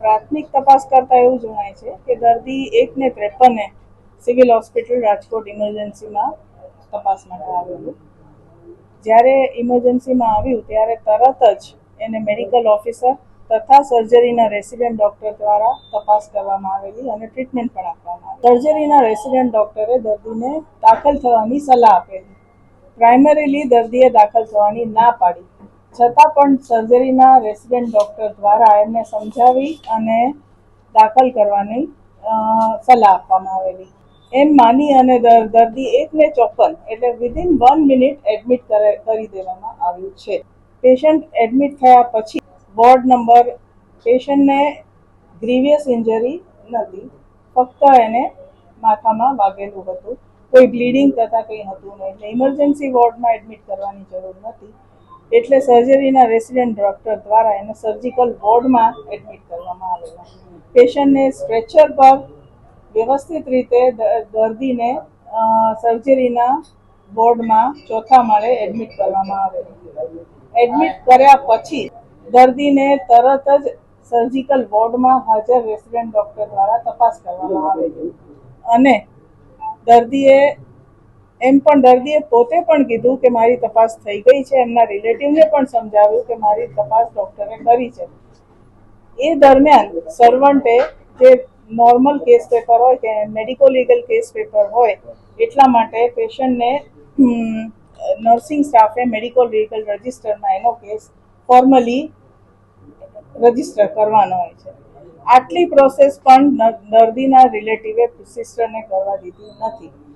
પ્રાથમિક તપાસ કરતા એવું જણાય છે કે દર્દી એકને ત્રેપને સિવિલ હોસ્પિટલ રાજકોટ ઇમરજન્સીમાં તપાસ માટે આવેલું. જ્યારે ઇમરજન્સીમાં આવ્યું, ત્યારે તરત જ એને મેડિકલ ઓફિસર તથા સર્જરીના રેસિડેન્ટ ડૉક્ટર દ્વારા તપાસ કરવામાં આવેલી અને ટ્રીટમેન્ટ પણ આપવામાં આવી સર્જરીના રેસિડેન્ટ ડૉક્ટરે દર્દીને દાખલ થવાની સલાહ આપેલી. પ્રાઇમરીલી દર્દીએ દાખલ થવાની ના પાડી. છતાં પણ સર્જરીના રેસિડેન્ટ ડૉક્ટર દ્વારા એમને સમજાવી અને દાખલ કરવાની સલાહ આપવામાં આવેલી. એમ માની અને દર્દી એક ને ચોપન એટલે વિધિન વન મિનિટ એડમિટ કરી દેવામાં આવ્યું છે. પેશન્ટ એડમિટ થયા પછી વોર્ડ નંબર પેશન્ટને ગ્રીવિયસ ઇન્જરી નથી, ફક્ત એને માથામાં વાગેલું હતું. કોઈ બ્લીડિંગ તથા કંઈ હતું નહીં. એટલે ઇમરજન્સી વોર્ડમાં એડમિટ કરવાની જરૂર નથી. એટલે સર્જરીના રેસિડેન્ટ ડોક્ટર દ્વારા એને સર્જિકલ વોર્ડમાં એડમિટ કરવામાં આવેલા. પેશન્ટને સ્ટ્રેચર પર વ્યવસ્થિત રીતે દર્દીને સર્જરીના વોર્ડમાં ચોથા માળે એડમિટ કરવામાં આવેલું એડમિટ કર્યા પછી દર્દીને તરત જ સર્જિકલ વોર્ડમાં હાજર રેસિડેન્ટ ડોક્ટર દ્વારા તપાસ કરવામાં આવેલી અને દર્દીએ એમ પણ દર્દીએ પોતે પણ કીધું કે મારી તપાસ થઈ ગઈ છે. એમના રિલેટિવને પણ સમજાવ્યું કે મારી તપાસ ડૉક્ટરે કરી છે. એ દરમિયાન સર્વન્ટે જે નોર્મલ કેસ પેપર હોય કે મેડિકો લીગલ કેસ પેપર હોય, એટલા માટે પેશન્ટને નર્સિંગ સ્ટાફે મેડિકલ લીગલ રજિસ્ટરમાં એનો કેસ ફોર્મલી રજિસ્ટર કરવાનો હોય છે. આટલી પ્રોસેસ પણ દર્દીના રિલેટિવે સિસ્ટરને કરવા દીધી નથી.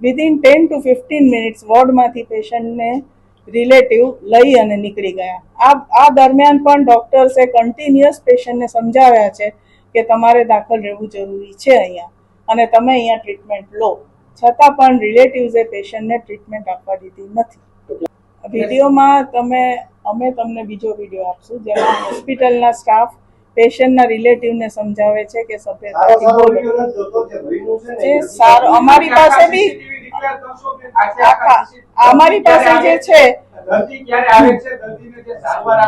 within ten to fifteen minutes વોર્ડમાંથી પેશન્ટને રિલેટિવ લઈ અને નીકળી ગયા. આ આ દરમિયાન પણ ડૉક્ટર્સે કન્ટિન્યુઅસ પેશન્ટને સમજાવ્યા છે કે તમારે દાખલ રહેવું જરૂરી છે અહીંયા અને તમે અહીંયા ટ્રીટમેન્ટ લો. છતાં પણ રિલેટિવ્સે પેશન્ટને ટ્રીટમેન્ટ આપવા દીધી નથી. વિડીયોમાં તમે અમે તમને બીજો વીડિયો આપશું જેમાં હોસ્પિટલના સ્ટાફ પેશન્ટના રિલેટિવને સમજાવે છે કે સભ્યતાથી બોલો જે સારું અમારી પાસે બી અમારી પાસે જે છે? દર્દી ક્યારે આવે છે? દર્દીને જે સારવાર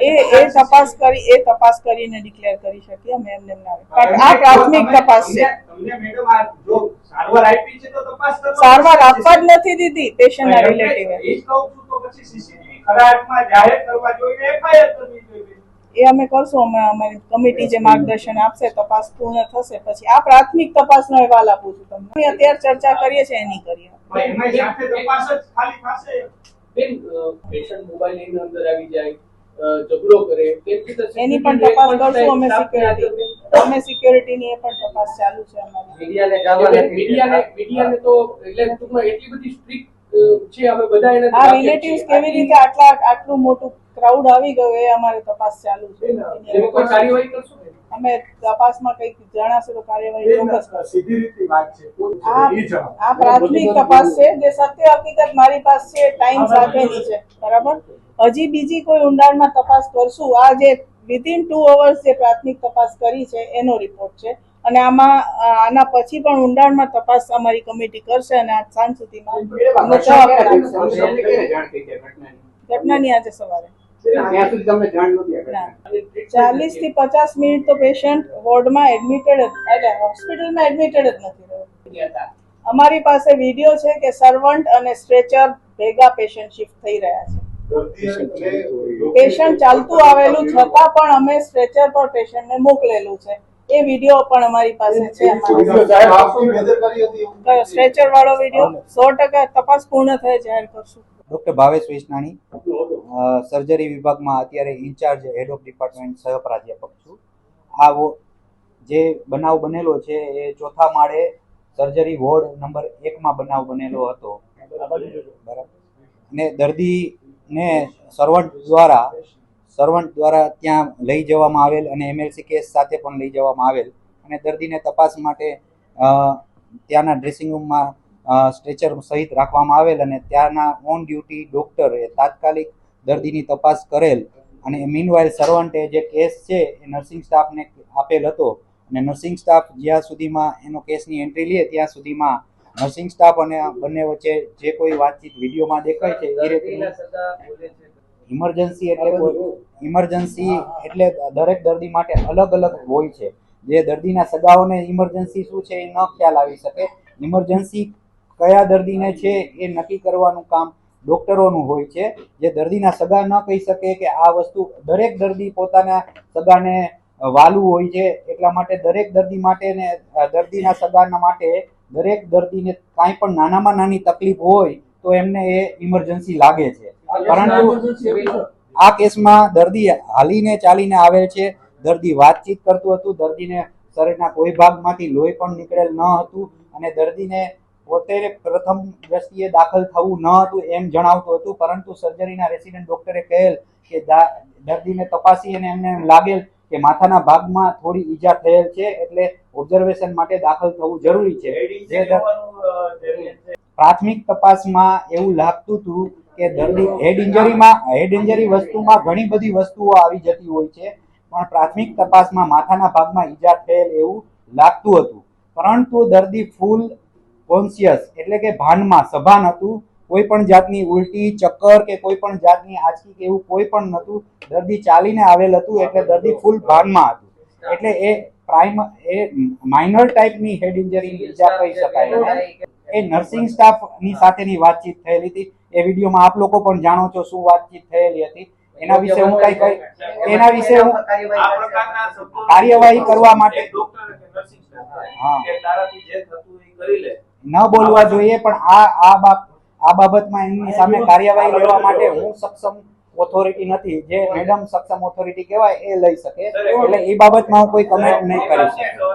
એ એ તપાસ કરી એ તપાસ કરીને ડિક્લેર કરી શકીએ અમે એમને પણ આ પ્રાથમિક તપાસ છે. તમને મેડમ આ જો સારવાર આપી છે તો તપાસ કરવાની સારવાર છે. આપવા જ નથી દીધી પેશન્ટના રિલેટિવે. એ જ કહું છું તો પછી સીસીટીવી ખરા અર્થમાં જાહેર કરવા જોઈએ એફઆઈઆર કરવી જોઈએ. એ અમે કરશું અમે અમારી કમિટી જે માર્ગદર્શન આપશે તપાસ પૂર્ણ થશે પછી આ પ્રાથમિક તપાસનો અહેવાલ આપું છું તમને. અત્યારે ચર્ચા કરીએ છીએ એની કરીએ. પણ એમાં સાથે તપાસ જ ખાલી થશે. બેન પેશન્ટ મોબાઈલ અંદર આવી જાય ઝઘડો કરે એની પણ તપાસ કરશું અમે સિક્યોરિટી અમે સિક્યોરિટીની એ પણ તપાસ ચાલુ છે અમારી. મીડિયાને નથી મીડિયાને મીડિયાને તો એટલે ટૂંકમાં એટલી બધી સ્ટ્રિક્ટ છે અમે બધા એને આ રિલેટિવ્સ કેવી રીતે આટલા આટલું મોટું ક્રાઉડ આવી ગયો એ અમારે તપાસ ચાલુ છે? અમે તપાસમાં કંઈક જણાશે તો કાર્યવાહી ચોક્કસ કરશું. આ પ્રાથમિક તપાસ છે. જે સત્ય હકીકત મારી પાસે ટાઈમ સાથેની છે. બરાબર? હજી બીજી કોઈ ઊંડાણમાં તપાસ કરશું. આ જે વિધિન ટુ અવર્સ જે પ્રાથમિક તપાસ કરી છે એનો રિપોર્ટ છે. અને આમાં આના પછી પણ ઊંડાણમાં તપાસ અમારી કમિટી કરશે અને આજ સાંજ સુધીમાં? ઘટનાની આજે સવારે. ચાલીસથી પચાસ મિનિટ તો પેશન્ટ વોર્ડમાં એડમિટેડ એટલે હોસ્પિટલમાં એડમિટેડ જ નથી રહ્યો. અમારી પાસે વીડિયો છે કે સર્વન્ટ અને સ્ટ્રેચર ભેગા પેશન્ટ શિફ્ટ થઈ રહ્યા છે. પેશન્ટ ચાલતું આવેલું છતાં પણ અમે સ્ટ્રેચર પર પેશન્ટને મોકલેલું છે. એ વીડિયો પણ અમારી પાસે છે સ્ટ્રેચર વાળો વીડિયો સો ટકા તપાસ પૂર્ણ થઈ જાહેર કરશું. ડોક્ટર ભાવેશ વિસનાણી અ, સર્જરી વિભાગમાં અત્યારે ઇન્ચાર્જ હેડ ઓફ ડિપાર્ટમેન્ટ સહ પ્રાધ્યાપક છું. આ જે બનાવ બનેલો છે એ ચોથા માળે સર્જરી વોર્ડ નંબર એકમાં બનાવ બનેલો હતો. બરાબર. અને દર્દીને સર્વન્ટ દ્વારા સર્વન્ટ દ્વારા ત્યાં લઈ જવામાં આવેલ અને એમએલસી કેસ સાથે પણ લઈ જવામાં આવેલ. અને દર્દીને તપાસ માટે ત્યાંના ડ્રેસિંગ રૂમમાં સ્ટ્રેચર સહિત રાખવામાં આવેલ અને ત્યાંના ઓન ડ્યુટી ડોક્ટરે તાત્કાલિક દર્દીની તપાસ કરેલ. અને મીનવાઇલ સર્વન્ટે જે કેસ છે એ નર્સિંગ સ્ટાફને આપેલ હતો. અને નર્સિંગ સ્ટાફ જ્યાં સુધીમાં એનો કેસની એન્ટ્રી લે ત્યાં સુધીમાં નર્સિંગ સ્ટાફ અને બંને વચ્ચે જે કોઈ વાતચીત વિડીયોમાં દેખાય છે એ ઇમરજન્સી એટલે ઇમરજન્સી એટલે દરેક દર્દી માટે અલગ અલગ હોય છે. જે દર્દીના સગાઓને ઇમરજન્સી શું છે એ ન ખ્યાલ આવી શકે. ઇમરજન્સી કયા દર્દીને છે એ નક્કી કરવાનું કામ ડોક્ટરોનું હોય છે, જે દર્દીના સગા ન કહી શકે કે આ વસ્તુ દરેક દર્દી પોતાના સગાને વાલું હોય છે, એટલા માટે દરેક દર્દી માટે ને, દર્દીના સગાના માટે દરેક દર્દીને કાંઈ પણ નાનામાં નાની તકલીફ હોય, તો એમને એ ઇમરજન્સી લાગે છે. પરંતુ આ કેસમાં દર્દી હાલીને ચાલીને આવેલ છે, દર્દી વાતચીત કરતું હતું, દર્દીને શરીરના કોઈ ભાગમાંથી લોહી પણ નીકળેલ ન હતું, અને દર્દીને પોતે પ્રથમ દ્રષ્ટિએ દાખલ થવું ન હતું એમ જણાવતું હતું પરંતુ સર્જરીના રેસિડેન્ટ ડોક્ટરે કહેલ કે દર્દીને તપાસી અને એમને એમ લાગેલ કે માથાના ભાગમાં થોડી ઈજા થયેલ છે એટલે ઓબ્ઝર્વેશન માટે દાખલ થવું જરૂરી છે. પ્રાથમિક તપાસમાં એવું લાગતું હતું કે દર્દી હેડ ઇન્જરીમાં હેડ ઇન્જરી વસ્તુમાં ઘણી બધી વસ્તુઓ આવી જતી હોય છે પણ પ્રાથમિક તપાસમાં માથાના ભાગમાં ઈજા થયેલ એવું લાગતું હતું પરંતુ દર્દી ફૂલ કોન્શિયસ એટલે કે ભાનમાં સભાન હતું કોઈ પણ જાતની ઉલટી ચક્કર કે કોઈ પણ જાતની આંચકી કે એવું કોઈ પણ નહોતું દર્દી ચાલીને આવેલ હતું એટલે દર્દી ફૂલ ભાનમાં હતું. એટલે એ પ્રાઇમ એ માઇનર ટાઈપની હેડ ઇન્જરી ઇજા કહી શકાય. એ નર્સિંગ સ્ટાફની સાથેની વાતચીત થયેલી હતી. એ વિડીયોમાં આપ લોકો પણ જાણો છો શું વાતચીત થયેલી હતી. એના વિશે હું કઈ કઈ એના વિશે હું આ પ્રકારના શબ્દોનો કાર્યવાહી કરવા માટે- ડોક્ટર ન બોલવા જોઈએ પણ આ આ બાબ આ બાબતમાં એમની સામે કાર્યવાહી લેવા માટે હું સક્ષમ ઓથોરિટી નથી. જે મેડમ સક્ષમ ઓથોરિટી કહેવાય એ લઈ શકે. એટલે એ બાબતમાં હું કોઈ કમેન્ટ નહીં કરી શકું.